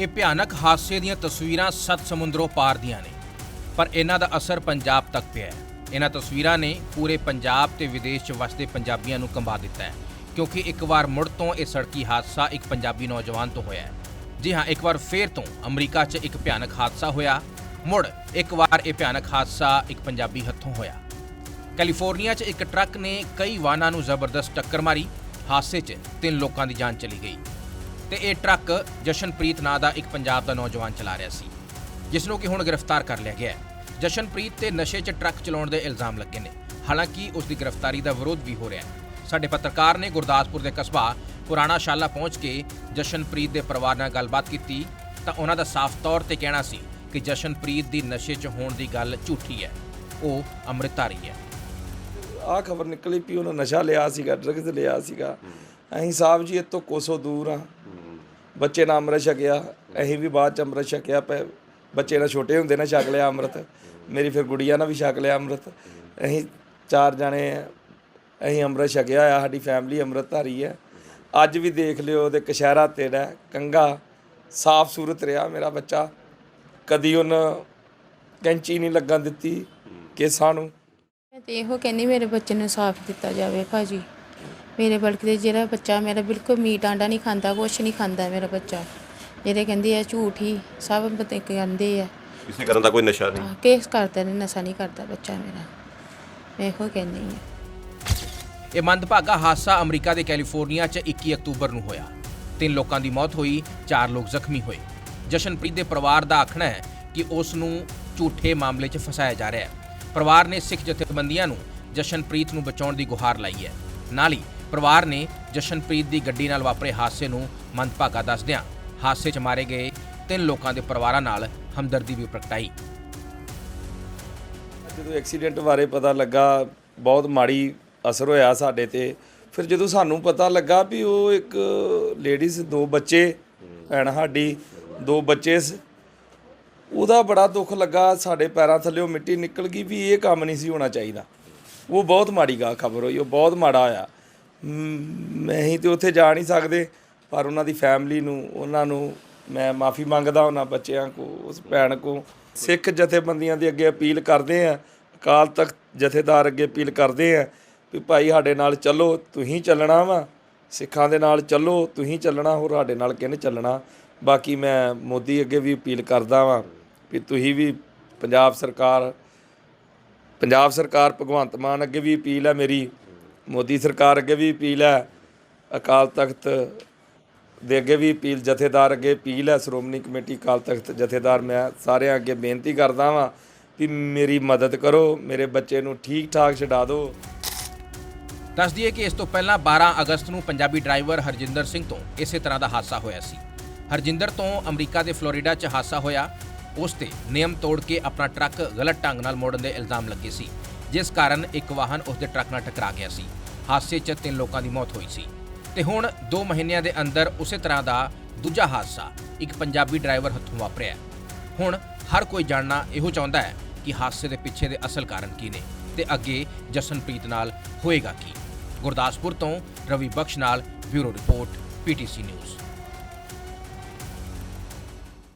ਇਹ ਭਿਆਨਕ ਹਾਦਸੇ ਦੀਆਂ ਤਸਵੀਰਾਂ ਸੱਤ ਸਮੁੰਦਰੋਂ ਪਾਰ ਦੀਆਂ ਨੇ। ਪਰ ਇਹਨਾਂ ਦਾ ਅਸਰ ਪੰਜਾਬ ਤੱਕ ਪਿਆ ਹੈ। ਇਹਨਾਂ ਤਸਵੀਰਾਂ ਨੇ ਪੂਰੇ ਪੰਜਾਬ ਤੇ ਵਿਦੇਸ਼ 'ਚ ਵਸਦੇ ਪੰਜਾਬੀਆਂ ਨੂੰ ਕੰਬਾ ਦਿੱਤਾ ਹੈ। ਕਿਉਂਕਿ ਇੱਕ ਵਾਰ ਮੁੜ ਤੋਂ ਇਹ ਸੜਕੀ ਹਾਦਸਾ ਇੱਕ ਪੰਜਾਬੀ ਨੌਜਵਾਨ ਤੋਂ ਹੋਇਆ ਹੈ। ਜੀ ਹਾਂ, ਇੱਕ ਵਾਰ ਫੇਰ ਤੋਂ ਅਮਰੀਕਾ 'ਚ ਇੱਕ ਭਿਆਨਕ ਹਾਦਸਾ ਹੋਇਆ। ਮੁੜ ਇੱਕ ਵਾਰ ਇਹ ਭਿਆਨਕ ਹਾਦਸਾ ਇੱਕ ਪੰਜਾਬੀ ਹੱਥੋਂ ਹੋਇਆ। ਕੈਲੀਫੋਰਨੀਆ 'ਚ ਇੱਕ ਟਰੱਕ ਨੇ ਕਈ ਵਾਹਨਾਂ ਨੂੰ ਜ਼ਬਰਦਸਤ ਟੱਕਰ ਮਾਰੀ। ਹਾਦਸੇ 'ਚ ਤਿੰਨ ਲੋਕਾਂ ਦੀ ਜਾਨ ਚਲੀ ਗਈ। ਤੇ ਇਹ ਟਰੱਕ ਜਸ਼ਨਪ੍ਰੀਤ ਨਾਂ ਦਾ ਇੱਕ ਪੰਜਾਬ ਦਾ ਨੌਜਵਾਨ ਚਲਾ ਰਿਹਾ ਸੀ, ਜਿਸ ਨੂੰ ਕਿ ਹੁਣ ਗ੍ਰਿਫਤਾਰ ਕਰ ਲਿਆ ਗਿਆ ਹੈ। ਜਸ਼ਨਪ੍ਰੀਤ ਤੇ ਨਸ਼ੇ 'ਚ ਟਰੱਕ ਚਲਾਉਣ ਦੇ ਇਲਜ਼ਾਮ ਲੱਗੇ ਨੇ। ਹਾਲਾਂਕਿ ਉਸ ਦੀ ਗ੍ਰਿਫਤਾਰੀ ਦਾ ਵਿਰੋਧ ਵੀ ਹੋ ਰਿਹਾ ਹੈ। ਸਾਡੇ ਪੱਤਰਕਾਰ ਨੇ ਗੁਰਦਾਸਪੁਰ ਦੇ ਕਸਬਾ ਪੁਰਾਣਾ ਸ਼ਾਲਾ ਪਹੁੰਚ ਕੇ ਜਸ਼ਨਪ੍ਰੀਤ ਦੇ ਪਰਿਵਾਰ ਨਾਲ ਗੱਲਬਾਤ ਕੀਤੀ ਤਾਂ ਉਹਨਾਂ ਦਾ ਸਾਫ਼ ਤੌਰ ਤੇ ਕਹਿਣਾ ਸੀ ਕਿ ਜਸ਼ਨਪ੍ਰੀਤ ਦੀ ਨਸ਼ੇ 'ਚ ਹੋਣ ਦੀ ਗੱਲ ਝੂਠੀ ਹੈ। ਉਹ ਅੰਮ੍ਰਿਤਧਾਰੀ ਹੈ। ਆਹ ਖਬਰ ਨਿਕਲੀ ਵੀ ਉਹਨਾਂ ਨਸ਼ਾ ਲਿਆ ਸੀਗਾ ਡਰੱਗਸ ਲਿਆ ਸੀਗਾ। ਅਸੀਂ ਸਾਹਿਬ ਜੀ ਇਤੋਂ ਕੋਸੋ ਦੂਰ ਆ ਬੱਚੇ ਨਾਲ ਅੰਮ੍ਰਿਤ ਛਕਿਆ, ਅਸੀਂ ਵੀ ਬਾਅਦ ਚ ਅੰਮ੍ਰਿਤ ਛਕਿਆ ਪਏ ਬੱਚੇ ਨਾਲ ਛੋਟੇ ਹੁੰਦੇ ਨੇ ਛਕ ਲਿਆ ਅੰਮ੍ਰਿਤ। ਮੇਰੀ ਫਿਰ ਗੁੜੀਆ ਨਾਲ ਵੀ ਛਕ ਲਿਆ ਅੰਮ੍ਰਿਤ। ਅਸੀਂ ਚਾਰ ਜਣੇ ਅਸੀਂ ਅੰਮ੍ਰਿਤ ਛਕਿਆ ਆ, ਸਾਡੀ ਫੈਮਿਲੀ ਅੰਮ੍ਰਿਤਧਾਰੀ ਹੈ ਅੱਜ ਵੀ ਦੇਖ ਲਿਓ ਉਹਦੇ ਕਸ਼ਹਿਰਾ ਤੇੜਾ ਕੰਗਾ ਸਾਫ਼ ਸੂਰਤ ਰਿਹਾ ਮੇਰਾ ਬੱਚਾ। ਕਦੀ ਉਹਨ ਕੈਂਚੀ ਨਹੀਂ ਲੱਗਣ ਦਿੱਤੀ, ਕੇਸਾਂ ਨੂੰ। ਮੈਂ ਤੇ ਇਹੋ ਕਹਿੰਦੀ ਮੇਰੇ ਬੱਚੇ ਨੂੰ ਸਾਫ਼ ਦਿੱਤਾ ਜਾਵੇ ਭਾਜੀ। ਮੇਰੇ ਬਲਕਿ ਤੇ ਜਿਹੜਾ ਬੱਚਾ ਮੇਰਾ ਬਿਲਕੁਲ ਮੀਟ ਆਂਡਾ ਨਹੀਂ ਖਾਂਦਾ ਕੁਛ ਨਹੀਂ ਖਾਂਦਾ ਮੇਰਾ ਬੱਚਾ। ਜਿਹੜੇ ਕਹਿੰਦੇ ਆ ਝੂਠ ਹੀ ਸਭ ਬਤੇ ਕਹਿੰਦੇ ਆ। ਕਿਸੇ ਕਰਨ ਦਾ ਕੋਈ ਨਸ਼ਾ ਨਹੀਂ। ਕੇਸ ਕਰਦਾ ਨੇ ਨਸ਼ਾ ਨਹੀਂ ਕਰਦਾ ਬੱਚਾ ਮੇਰਾ। ਮੈਂ ਇਹੋ ਕਹਿੰਦੀ ਆ। ਇਹ ਮੰਦਭਾਗਾ ਹਾਦਸਾ ਅਮਰੀਕਾ ਦੇ ਕੈਲੀਫੋਰਨੀਆ 'ਚ 21 ਅਕਤੂਬਰ ਨੂੰ ਹੋਇਆ। ਤਿੰਨ ਲੋਕਾਂ ਦੀ ਮੌਤ ਹੋਈ ਚਾਰ ਲੋਕ ਜ਼ਖਮੀ ਹੋਏ। ਜਸ਼ਨਪ੍ਰੀਤ ਦੇ ਪਰਿਵਾਰ ਦਾ ਆਖਣਾ ਹੈ ਕਿ ਉਸ ਨੂੰ ਝੂਠੇ ਮਾਮਲੇ 'ਚ ਫਸਾਇਆ ਜਾ ਰਿਹਾ ਹੈ। ਪਰਿਵਾਰ ਨੇ ਸਿੱਖ ਜਥੇਬੰਦੀਆਂ ਨੂੰ ਜਸ਼ਨਪ੍ਰੀਤ ਨੂੰ ਬਚਾਉਣ ਦੀ ਗੁਹਾਰ ਲਾਈ ਹੈ। ਨਾਲ ਹੀ ਪਰਿਵਾਰ ਨੇ ਜਸ਼ਨਪ੍ਰੀਤ ਦੀ ਗੱਡੀ ਨਾਲ ਵਾਪਰੇ ਹਾਦਸੇ ਨੂੰ ਮੰਦਭਾਗਾ ਦੱਸਦਿਆਂ ਹਾਦਸੇ 'ਚ ਮਾਰੇ ਗਏ ਤਿੰਨ ਲੋਕਾਂ ਦੇ ਪਰਿਵਾਰਾਂ ਨਾਲ ਹਮਦਰਦੀ ਵੀ ਪ੍ਰਗਟਾਈ। ਜਦੋਂ ਐਕਸੀਡੈਂਟ ਬਾਰੇ ਪਤਾ ਲੱਗਾ, ਬਹੁਤ ਮਾੜੀ ਅਸਰ ਹੋਇਆ ਸਾਡੇ ਤੇ। ਫਿਰ ਜਦੋਂ ਸਾਨੂੰ ਪਤਾ ਲੱਗਾ ਵੀ ਉਹ ਇੱਕ ਲੇਡੀਜ਼, ਦੋ ਬੱਚੇ, ਭੈਣ ਸਾਡੀ, ਦੋ ਬੱਚੇ ਸ- ਉਹਦਾ ਬੜਾ ਦੁੱਖ ਲੱਗਾ, ਸਾਡੇ ਪੈਰਾਂ ਥੱਲੇੋਂ ਮਿੱਟੀ ਨਿਕਲ ਗਈ ਵੀ ਇਹ ਕੰਮ ਨਹੀਂ ਸੀ ਹੋਣਾ ਚਾਹੀਦਾ। ਉਹ ਬਹੁਤ ਮਾੜੀ ਗਾ ਖਬਰ ਹੋਈ, ਉਹ ਬਹੁਤ ਮਾੜਾ ਹੋਇਆ। ਮ, ਅਸੀਂ ਤੇ ਉੱਥੇ ਜਾ ਨਹੀਂ ਸਕਦੇ ਪਰ ਉਹਨਾਂ ਦੀ ਫੈਮਿਲੀ ਨੂੰ ਉਹਨਾਂ ਨੂੰ ਮੈਂ ਮਾਫੀ ਮੰਗਦਾ ਉਹਨਾਂ ਬੱਚਿਆਂ ਕੋ ਉਸ ਭੈਣ ਕੋ। ਸਿੱਖ ਜਥੇਬੰਦੀਆਂ ਦੇ ਅੱਗੇ ਅਪੀਲ ਕਰਦੇ ਆ ਅਕਾਲ ਤਖਤ ਜਥੇਦਾਰ ਅੱਗੇ ਅਪੀਲ ਕਰਦੇ ਆ ਵੀ ਭਾਈ ਸਾਡੇ ਨਾਲ ਚੱਲੋ ਤੁਸੀਂ ਚੱਲਣਾ ਵਾ ਸਿੱਖਾਂ ਦੇ ਨਾਲ ਚੱਲੋ ਤੁਸੀਂ ਚੱਲਣਾ ਹੋਰ ਸਾਡੇ ਨਾਲ ਕਿਹਨੇ ਚੱਲਣਾ। ਬਾਕੀ ਮੈਂ ਮੋਦੀ ਅੱਗੇ ਵੀ ਅਪੀਲ ਕਰਦਾ ਵਾਂ ਵੀ ਤੁਸੀਂ ਵੀ ਪੰਜਾਬ ਸਰਕਾਰ ਪੰਜਾਬ ਸਰਕਾਰ ਭਗਵੰਤ ਮਾਨ ਅੱਗੇ ਵੀ ਅਪੀਲ ਹੈ ਮੇਰੀ। ਮੋਦੀ ਸਰਕਾਰ ਅੱਗੇ ਵੀ ਅਪੀਲ ਹੈ, ਅਕਾਲ ਤਖਤ ਦੇ ਅੱਗੇ ਵੀ ਅਪੀਲ, ਜਥੇਦਾਰ ਅੱਗੇ ਅਪੀਲ ਹੈ, ਸ਼੍ਰੋਮਣੀ ਕਮੇਟੀ ਅਕਾਲ ਤਖਤ ਜਥੇਦਾਰ, ਮੈਂ ਸਾਰਿਆਂ ਅੱਗੇ ਬੇਨਤੀ ਕਰਦਾ ਵਾਂ ਵੀ ਮੇਰੀ ਮਦਦ ਕਰੋ, ਮੇਰੇ ਬੱਚੇ ਨੂੰ ਠੀਕ ਠਾਕ ਛਡਾ ਦਿਓ। ਦੱਸ ਦਈਏ ਕਿ ਇਸ ਤੋਂ ਪਹਿਲਾਂ 12 ਅਗਸਤ ਨੂੰ ਪੰਜਾਬੀ ਡਰਾਈਵਰ ਹਰਜਿੰਦਰ ਸਿੰਘ ਤੋਂ ਇਸੇ ਤਰ੍ਹਾਂ ਦਾ ਹਾਦਸਾ ਹੋਇਆ ਸੀ। ਹਰਜਿੰਦਰ ਤੋਂ ਅਮਰੀਕਾ ਦੇ ਫਲੋਰੀਡਾ 'ਚ ਹਾਦਸਾ ਹੋਇਆ। ਉਸ ਤੇ ਨਿਯਮ ਤੋੜ ਕੇ ਆਪਣਾ ਟਰੱਕ ਗਲਤ ਢੰਗ ਨਾਲ ਮੋੜਨ ਦੇ ਇਲਜ਼ਾਮ ਲੱਗੇ ਸੀ। ਜਿਸ ਕਾਰਨ ਇੱਕ ਵਾਹਨ ਉਸ ਦੇ ਟਰੱਕ ਨਾਲ ਟਕਰਾ ਗਿਆ ਸੀ। ਹਾਦਸੇ 'ਚ ਤਿੰਨ ਲੋਕਾਂ ਦੀ ਮੌਤ ਹੋਈ ਸੀ। ਤੇ ਹੁਣ 2 ਮਹੀਨਿਆਂ ਦੇ ਅੰਦਰ ਉਸੇ ਤਰ੍ਹਾਂ ਦਾ ਦੂਜਾ ਹਾਦਸਾ ਇੱਕ ਪੰਜਾਬੀ ਡਰਾਈਵਰ ਹੱਥੋਂ ਵਾਪਰਿਆ ਹੁਣ ਹਰ ਕੋਈ ਜਾਣਨਾ ਇਹੋ ਚਾਹੁੰਦਾ ਹੈ ਕਿ ਹਾਦਸੇ ਦੇ ਪਿੱਛੇ ਦੇ ਅਸਲ ਕਾਰਨ ਕੀ ਨੇ ਤੇ ਅੱਗੇ ਜਸਨਪ੍ਰੀਤ ਨਾਲ ਹੋਏਗਾ ਕੀ। ਗੁਰਦਾਸਪੁਰ ਤੋਂ ਰਵੀ ਬਖਸ਼ ਨਾਲ ਬਿਊਰੋ ਰਿਪੋਰਟ ਪੀਟੀਸੀ ਨਿਊਜ਼।